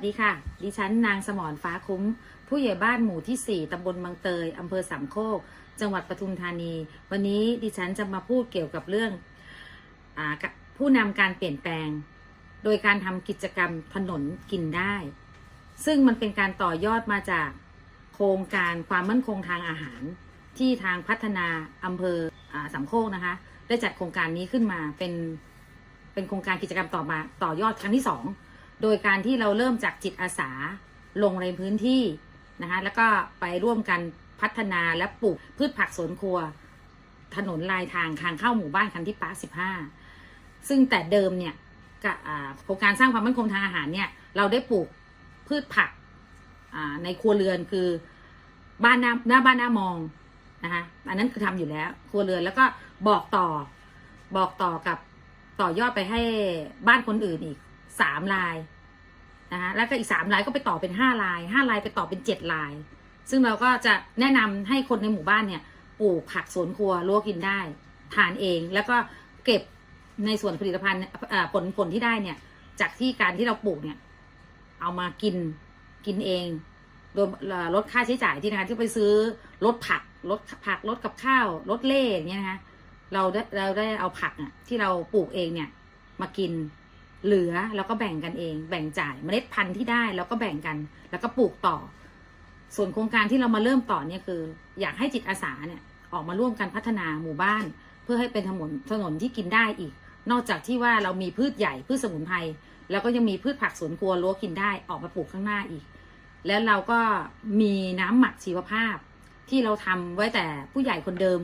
สดีค่ะ ดิฉันนางสมรฟ้าคุ้ม ผู้ใหญ่บ้านหมู่ที่ 4 ตำบลบางเตย อำเภอสามโคก จังหวัดปทุมธานี วันนี้ดิฉันจะมาพูดเกี่ยวกับเรื่องอผู้นำการเปลี่ยนแปลง โดยการทำกิจกรรมถนนกินได้ ซึ่งมันเป็นการต่อยอดมาจากโครงการความมั่นคงทางอาหาร ที่ทางพัฒนาอำเภออสามโคกนะคะ ได้จัดโครงการนี้ขึ้นมาเป็นเป็นโครงการกิจกรรมต่อมาต่อยอดครั้งที่สอง โดยการที่เราเริ่มจากจิตอาสาลงในพื้นที่นะคะแล้วก็ไปร่วมกันพัฒนาและปลูกพืชผักสวนครัว ถนนลายทางทางเข้าหมู่บ้านคันที่ป้าสิบห้าซึ่งแต่เดิมเนี่ยโครงการสร้างความมั่นคงทางอาหารเนี่ยเราได้ปลูกพืชผักในครัวเรือนคือบ้านหน้าหน้าบ้านหน้ามองนะคะอันนั้นคือทำอยู่แล้ว ครัวเรือนแล้วก็บอกต่อบอกต่อกับต่อยอดไปให้บ้านคนอื่นอีก สามลายนะคะแล้วก็อีกสามลายก็ไปต่อเป็นห้าลายห้าลายไปต่อเป็นเจ็ดลาย ซึ่งเราก็จะแนะนำให้คนในหมู่บ้านเนี่ยปลูกผักสวนครัวรัวกินได้ ทานเองแล้วก็เก็บในส่วนผลิตภัณฑ์ผลผลที่ได้เนี่ย จากที่การที่เราปลูกเนี่ย เอามากินกินเองโดยลดค่าใช้จ่ายที่นะคะที่ไปซื้อลดผักลดผักลดกับข้าวลดเล่อย่างเงี้ยนะคะเราได้เราได้เอาผักอะที่เราปลูกเองเนี่ย มากิน เหลือแล้วก็แบ่งกันเอง แบ่งจ่ายเมล็ดพันธุ์ที่ได้แล้วก็แบ่งกัน แล้วก็ปลูกต่อ ส่วนโครงการที่เรามาเริ่มต่อเนี่ยคือ อยากให้จิตอาสาเนี่ยออกมาร่วมกันพัฒนาหมู่บ้าน เพื่อให้เป็นถนนถนนที่กินได้อีก นอกจากที่ว่าเรามีพืชใหญ่พืชสมุนไพรแล้วก็ยังมีพืชผักสวนครัวรั้วกินได้ออกมาปลูกข้างหน้าอีก แล้วเราก็มีน้ำหมักชีวภาพ ที่เราทำไว้แต่ผู้ใหญ่คนเดิม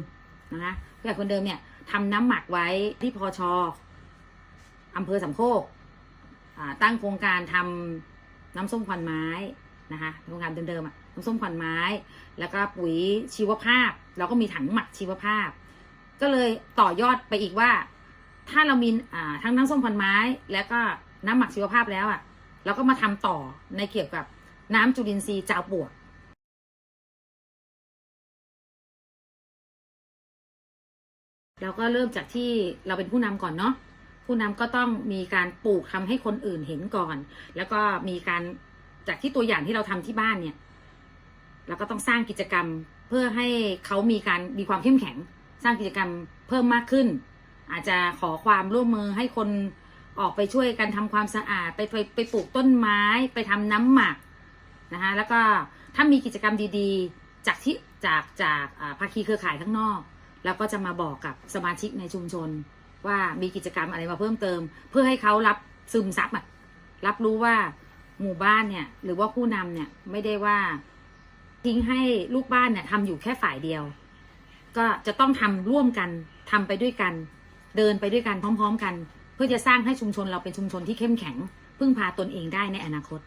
นะคะผู้ใหญ่คนเดิมเนี่ยทำน้ำหมักไว้ที่พอชอ อำเภอสามโคกตั้งโครงการทำน้ำส้มควันไม้นะคะโครงการเดิมๆอะน้ำส้มควันไม้ แล้วก็ปุ๋ยชีวภาพเราก็มีถังหมักชีวภาพ ก็เลยต่อยอดไปอีกว่า ถ้าเรามีทั้งน้ำส้มควันไม้ แล้วก็น้ำหมักชีวภาพแล้วอะเราก็มาทำต่อในเกี่ยวกับน้ำจุลินทรีย์จาวปวกเราก็เริ่มจากที่เราเป็นผู้นำก่อนเนาะ ผู้นำก็ต้องมีการปลูกทำให้คนอื่นเห็นก่อน แล้วก็มีการจากที่ตัวอย่างที่เราทำที่บ้านเนี่ยเราก็ต้องสร้างกิจกรรมเพื่อให้เขามีการมีความเข้มแข็ง สร้างกิจกรรมเพิ่มมากขึ้น อาจจะขอความร่วมมือให้คนออกไปช่วยกันทำความสะอาดไปไปไปปลูกต้นไม้ไปทำน้ำหมักนะคะแล้วก็ถ้ามีกิจกรรมดีๆ จากที่จากจากภาคีเครือข่ายข้างนอก แล้วก็จะมาบอกกับสมาชิกในชุมชน ว่ามีกิจกรรมอะไรมาเพิ่มเติม เพื่อให้เขารับซึมซับอะรับรู้ว่าหมู่บ้านเนี่ย หรือว่าผู้นำเนี่ยไม่ได้ว่าทิ้งให้ลูกบ้านเนี่ยทำอยู่แค่ฝ่ายเดียว ก็จะต้องทำร่วมกันทำไปด้วยกัน เดินไปด้วยกันพร้อม ๆ กัน เพื่อจะสร้างให้ชุมชนเราเป็นชุมชนที่เข้มแข็งพึ่งพาตนเองได้ในอนาคต